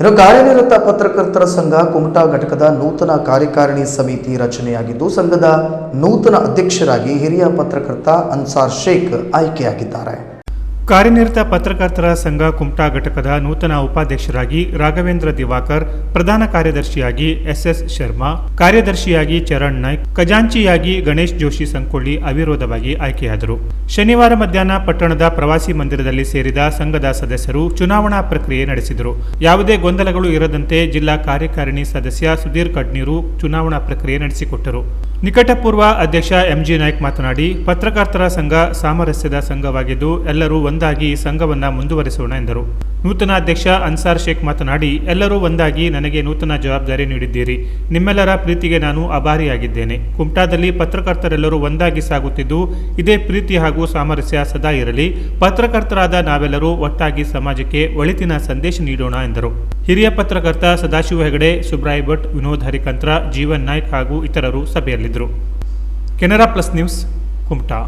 ಇನ್ನು ಕಾರ್ಯನಿರತ ಪತ್ರಕರ್ತರ ಸಂಘ ಕುಮಟಾ ಘಟಕದ ನೂತನ ಕಾರ್ಯಕಾರಿಣಿ ಸಮಿತಿ ರಚನೆಯಾಗಿದ್ದು, ಸಂಘದ ನೂತನ ಅಧ್ಯಕ್ಷರಾಗಿ ಹಿರಿಯ ಪತ್ರಕರ್ತ ಅನ್ಸಾರ್ ಶೇಖ್ ಆಯ್ಕೆಯಾಗಿದ್ದಾರೆ. ಕಾರ್ಯನಿರತ ಪತ್ರಕರ್ತರ ಸಂಘ ಕುಮಟಾ ಘಟಕದ ನೂತನ ಉಪಾಧ್ಯಕ್ಷರಾಗಿ ರಾಘವೇಂದ್ರ ದಿವಾಕರ್, ಪ್ರಧಾನ ಕಾರ್ಯದರ್ಶಿಯಾಗಿ ಎಸ್ಎಸ್ ಶರ್ಮಾ, ಕಾರ್ಯದರ್ಶಿಯಾಗಿ ಚರಣ್ ನಾಯ್ಕ್, ಖಜಾಂಚಿಯಾಗಿ ಗಣೇಶ್ ಜೋಶಿ ಸಂಕೊಳ್ಳಿ ಅವಿರೋಧವಾಗಿ ಆಯ್ಕೆಯಾದರು. ಶನಿವಾರ ಮಧ್ಯಾಹ್ನ ಪಟ್ಟಣದ ಪ್ರವಾಸಿ ಮಂದಿರದಲ್ಲಿ ಸೇರಿದ ಸಂಘದ ಸದಸ್ಯರು ಚುನಾವಣಾ ಪ್ರಕ್ರಿಯೆ ನಡೆಸಿದರು. ಯಾವುದೇ ಗೊಂದಲಗಳು ಇರದಂತೆ ಜಿಲ್ಲಾ ಕಾರ್ಯಕಾರಿಣಿ ಸದಸ್ಯ ಸುಧೀರ್ ಕಡ್ನೀರು ಚುನಾವಣಾ ಪ್ರಕ್ರಿಯೆ ನಡೆಸಿಕೊಟ್ಟರು. ನಿಕಟಪೂರ್ವ ಅಧ್ಯಕ್ಷ ಎಂಜಿ ನಾಯ್ಕ್ ಮಾತನಾಡಿ, ಪತ್ರಕರ್ತರ ಸಂಘ ಸಾಮರಸ್ಯದ ಸಂಘವಾಗಿದ್ದು ಎಲ್ಲರೂ ಒಂದಾಗಿ ಸಂಘವನ್ನ ಮುಂದುವರಿಸೋಣ ಎಂದರು. ನೂತನ ಅಧ್ಯಕ್ಷ ಅನ್ಸಾರ್ ಶೇಖ್ ಮಾತನಾಡಿ, ಎಲ್ಲರೂ ಒಂದಾಗಿ ನನಗೆ ನೂತನ ಜವಾಬ್ದಾರಿ ನೀಡಿದ್ದೀರಿ. ನಿಮ್ಮೆಲ್ಲರ ಪ್ರೀತಿಗೆ ನಾನು ಆಭಾರಿಯಾಗಿದ್ದೇನೆ. ಕುಮಟಾದಲ್ಲಿ ಪತ್ರಕರ್ತರೆಲ್ಲರೂ ಒಂದಾಗಿ ಸಾಗುತ್ತಿದ್ದು, ಇದೇ ಪ್ರೀತಿ ಹಾಗೂ ಸಾಮರಸ್ಯ ಸದಾ ಇರಲಿ. ಪತ್ರಕರ್ತರಾದ ನಾವೆಲ್ಲರೂ ಒಟ್ಟಾಗಿ ಸಮಾಜಕ್ಕೆ ಒಳಿತಿನ ಸಂದೇಶ ನೀಡೋಣ ಎಂದರು. ಹಿರಿಯ ಪತ್ರಕರ್ತ ಸದಾಶಿವ ಹೆಗಡೆ, ಸುಬ್ರಾಯ್ ಭಟ್, ವಿನೋದ್ ಹರಿಕಂತ್ರ, ಜೀವನ್ ನಾಯ್ಕ್ ಹಾಗೂ ಇತರರು ಸಭೆಯಲ್ಲಿದ್ದರು. Canara plus news, Kumta.